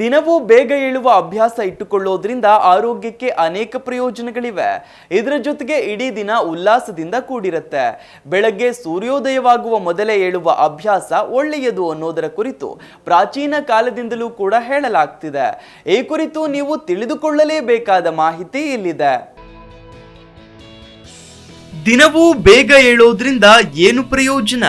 ದಿನವೂ ಬೇಗ ಏಳುವ ಅಭ್ಯಾಸ ಇಟ್ಟುಕೊಳ್ಳೋದ್ರಿಂದ ಆರೋಗ್ಯಕ್ಕೆ ಅನೇಕ ಪ್ರಯೋಜನಗಳಿವೆ. ಇದರ ಜೊತೆಗೆ ಇಡೀ ದಿನ ಉಲ್ಲಾಸದಿಂದ ಕೂಡಿರುತ್ತೆ. ಬೆಳಗ್ಗೆ ಸೂರ್ಯೋದಯವಾಗುವ ಮೊದಲೇ ಏಳುವ ಅಭ್ಯಾಸ ಒಳ್ಳೆಯದು ಅನ್ನೋದರ ಕುರಿತು ಪ್ರಾಚೀನ ಕಾಲದಿಂದಲೂ ಕೂಡ ಹೇಳಲಾಗ್ತಿದೆ. ಈ ಕುರಿತು ನೀವು ತಿಳಿದುಕೊಳ್ಳಲೇಬೇಕಾದ ಮಾಹಿತಿ ಇಲ್ಲಿದೆ. ದಿನವೂ ಬೇಗ ಏಳೋದ್ರಿಂದ ಏನು ಪ್ರಯೋಜನ?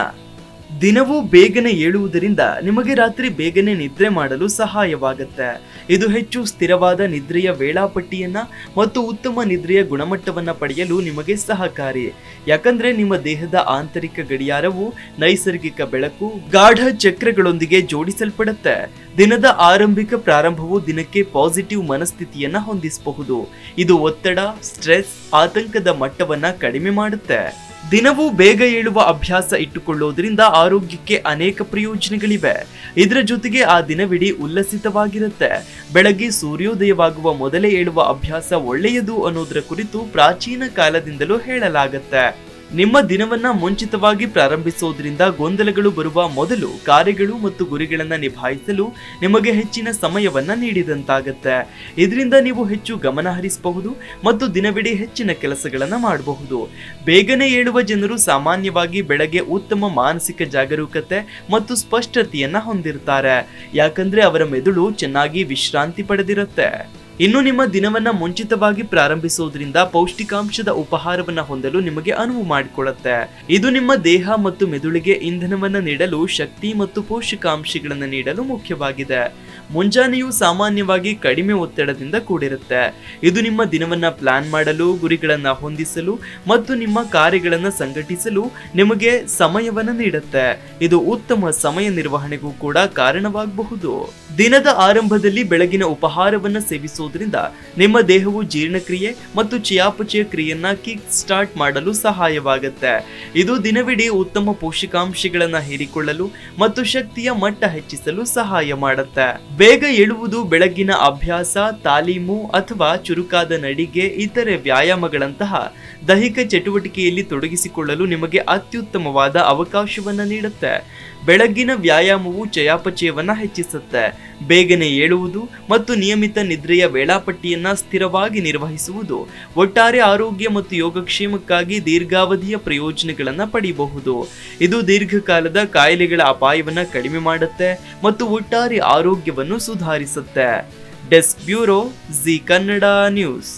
ದಿನವೂ ಬೇಗನೆ ಏಳುವುದರಿಂದ ನಿಮಗೆ ರಾತ್ರಿ ಬೇಗನೆ ನಿದ್ರೆ ಮಾಡಲು ಸಹಾಯವಾಗುತ್ತೆ. ಇದು ಹೆಚ್ಚು ಸ್ಥಿರವಾದ ನಿದ್ರೆಯ ವೇಳಾಪಟ್ಟಿಯನ್ನ ಮತ್ತು ಉತ್ತಮ ನಿದ್ರೆಯ ಗುಣಮಟ್ಟವನ್ನ ಪಡೆಯಲು ನಿಮಗೆ ಸಹಕಾರಿ. ಯಾಕಂದ್ರೆ ನಿಮ್ಮ ದೇಹದ ಆಂತರಿಕ ಗಡಿಯಾರವು ನೈಸರ್ಗಿಕ ಬೆಳಕು, ಗಾಢ ಚಕ್ರಗಳೊಂದಿಗೆ ಜೋಡಿಸಲ್ಪಡುತ್ತೆ. ದಿನದ ಆರಂಭಿಕ ಪ್ರಾರಂಭವು ದಿನಕ್ಕೆ ಪಾಸಿಟಿವ್ ಮನಸ್ಥಿತಿಯನ್ನ ಹೊಂದಿಸಬಹುದು. ಇದು ಒತ್ತಡ, ಸ್ಟ್ರೆಸ್, ಆತಂಕದ ಮಟ್ಟವನ್ನ ಕಡಿಮೆ ಮಾಡುತ್ತೆ. ದಿನವೂ ಬೇಗ ಏಳುವ ಅಭ್ಯಾಸ ಇಟ್ಟುಕೊಳ್ಳುವುದರಿಂದ ಆರೋಗ್ಯಕ್ಕೆ ಅನೇಕ ಪ್ರಯೋಜನಗಳಿವೆ. ಇದರ ಜೊತೆಗೆ ಆ ದಿನವಿಡೀ ಉಲ್ಲಸಿತವಾಗಿರುತ್ತೆ. ಬೆಳಗ್ಗೆ ಸೂರ್ಯೋದಯವಾಗುವ ಮೊದಲೇ ಏಳುವ ಅಭ್ಯಾಸ ಒಳ್ಳೆಯದು ಅನ್ನೋದರ ಕುರಿತು ಪ್ರಾಚೀನ ಕಾಲದಿಂದಲೂ ಹೇಳಲಾಗತ್ತೆ. ನಿಮ್ಮ ದಿನವನ್ನ ಮುಂಚಿತವಾಗಿ ಪ್ರಾರಂಭಿಸುವುದರಿಂದ ಗೊಂದಲಗಳು ಬರುವ ಮೊದಲು ಕಾರ್ಯಗಳು ಮತ್ತು ಗುರಿಗಳನ್ನು ನಿಭಾಯಿಸಲು ನಿಮಗೆ ಹೆಚ್ಚಿನ ಸಮಯವನ್ನ ನೀಡಿದಂತಾಗತ್ತೆ. ಇದರಿಂದ ನೀವು ಹೆಚ್ಚು ಗಮನ ಹರಿಸಬಹುದು ಮತ್ತು ದಿನವಿಡೀ ಹೆಚ್ಚಿನ ಕೆಲಸಗಳನ್ನ ಮಾಡಬಹುದು. ಬೇಗನೆ ಏಳುವ ಜನರು ಸಾಮಾನ್ಯವಾಗಿ ಬೆಳಗ್ಗೆ ಉತ್ತಮ ಮಾನಸಿಕ ಜಾಗರೂಕತೆ ಮತ್ತು ಸ್ಪಷ್ಟತೆಯನ್ನ ಹೊಂದಿರ್ತಾರೆ. ಯಾಕಂದ್ರೆ ಅವರ ಮೆದುಳು ಚೆನ್ನಾಗಿ ವಿಶ್ರಾಂತಿ ಪಡೆದಿರುತ್ತೆ. ಇನ್ನು ನಿಮ್ಮ ದಿನವನ್ನ ಮುಂಚಿತವಾಗಿ ಪ್ರಾರಂಭಿಸುವುದರಿಂದ ಪೌಷ್ಟಿಕಾಂಶದ ಉಪಹಾರವನ್ನ ಹೊಂದಲು ನಿಮಗೆ ಅನುವು ಮಾಡಿಕೊಡುತ್ತೆ. ಇದು ನಿಮ್ಮ ದೇಹ ಮತ್ತು ಮೆದುಳಿಗೆ ಇಂಧನವನ್ನ ನೀಡಲು, ಶಕ್ತಿ ಮತ್ತು ಪೋಷಕಾಂಶಗಳನ್ನು ನೀಡಲು ಮುಖ್ಯವಾಗಿದೆ. ಮುಂಜಾನೆಯು ಸಾಮಾನ್ಯವಾಗಿ ಕಡಿಮೆ ಒತ್ತಡದಿಂದ ಕೂಡಿರುತ್ತೆ. ಇದು ನಿಮ್ಮ ದಿನವನ್ನ ಪ್ಲಾನ್ ಮಾಡಲು, ಗುರಿಗಳನ್ನ ಹೊಂದಿಸಲು ಮತ್ತು ನಿಮ್ಮ ಕಾರ್ಯಗಳನ್ನ ಸಂಘಟಿಸಲು ನಿಮಗೆ ಸಮಯವನ್ನ ನೀಡುತ್ತೆ. ಇದು ಉತ್ತಮ ಸಮಯ ನಿರ್ವಹಣೆಗೂ ಕೂಡ ಕಾರಣವಾಗಬಹುದು. ದಿನದ ಆರಂಭದಲ್ಲಿ ಬೆಳಗಿನ ಉಪಹಾರವನ್ನ ಸೇವಿಸುವುದರಿಂದ ನಿಮ್ಮ ದೇಹವು ಜೀರ್ಣಕ್ರಿಯೆ ಮತ್ತು ಚಯಾಪಚಯ ಕ್ರಿಯೆಯನ್ನ ಕಿಕ್ ಸ್ಟಾರ್ಟ್ ಮಾಡಲು ಸಹಾಯವಾಗುತ್ತೆ. ಇದು ದಿನವಿಡೀ ಉತ್ತಮ ಪೋಷಕಾಂಶಗಳನ್ನ ಹೀರಿಕೊಳ್ಳಲು ಮತ್ತು ಶಕ್ತಿಯ ಮಟ್ಟ ಹೆಚ್ಚಿಸಲು ಸಹಾಯ ಮಾಡುತ್ತೆ. ಬೇಗ ಏಳುವುದು ಬೆಳಗ್ಗಿನ ಅಭ್ಯಾಸ, ತಾಲೀಮು ಅಥವಾ ಚುರುಕಾದ ನಡಿಗೆ, ಇತರೆ ವ್ಯಾಯಾಮಗಳಂತಹ ದೈಹಿಕ ಚಟುವಟಿಕೆಯಲ್ಲಿ ತೊಡಗಿಸಿಕೊಳ್ಳಲು ನಿಮಗೆ ಅತ್ಯುತ್ತಮವಾದ ಅವಕಾಶವನ್ನು ನೀಡುತ್ತೆ. ಬೆಳಗ್ಗಿನ ವ್ಯಾಯಾಮವು ಚಯಾಪಚಯವನ್ನು ಹೆಚ್ಚಿಸುತ್ತೆ. ಬೇಗನೆ ಏಳುವುದು ಮತ್ತು ನಿಯಮಿತ ನಿದ್ರೆಯ ವೇಳಾಪಟ್ಟಿಯನ್ನು ಸ್ಥಿರವಾಗಿ ನಿರ್ವಹಿಸುವುದು. ಒಟ್ಟಾರೆ ಆರೋಗ್ಯ ಮತ್ತು ಯೋಗಕ್ಷೇಮಕ್ಕಾಗಿ ದೀರ್ಘಾವಧಿಯ ಪ್ರಯೋಜನಗಳನ್ನು ಪಡೆಯಬಹುದು ಇದು ದೀರ್ಘಕಾಲದ ಕಾಯಿಲೆಗಳ ಅಪಾಯವನ್ನು ಕಡಿಮೆ ಮಾಡುತ್ತೆ ಮತ್ತು ಒಟ್ಟಾರೆ ಆರೋಗ್ಯವನ್ನು ಸುಧಾರಿಸುತ್ತೆ. Desk bureau Zee Kannada news.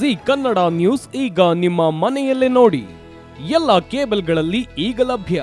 Zee Kannada news ಈಗ ನಿಮ್ಮ ಮನೆಯಲ್ಲೇ ನೋಡಿ. ಎಲ್ಲ ಕೇಬಲ್ಗಳಲ್ಲಿ ಈಗ ಲಭ್ಯ.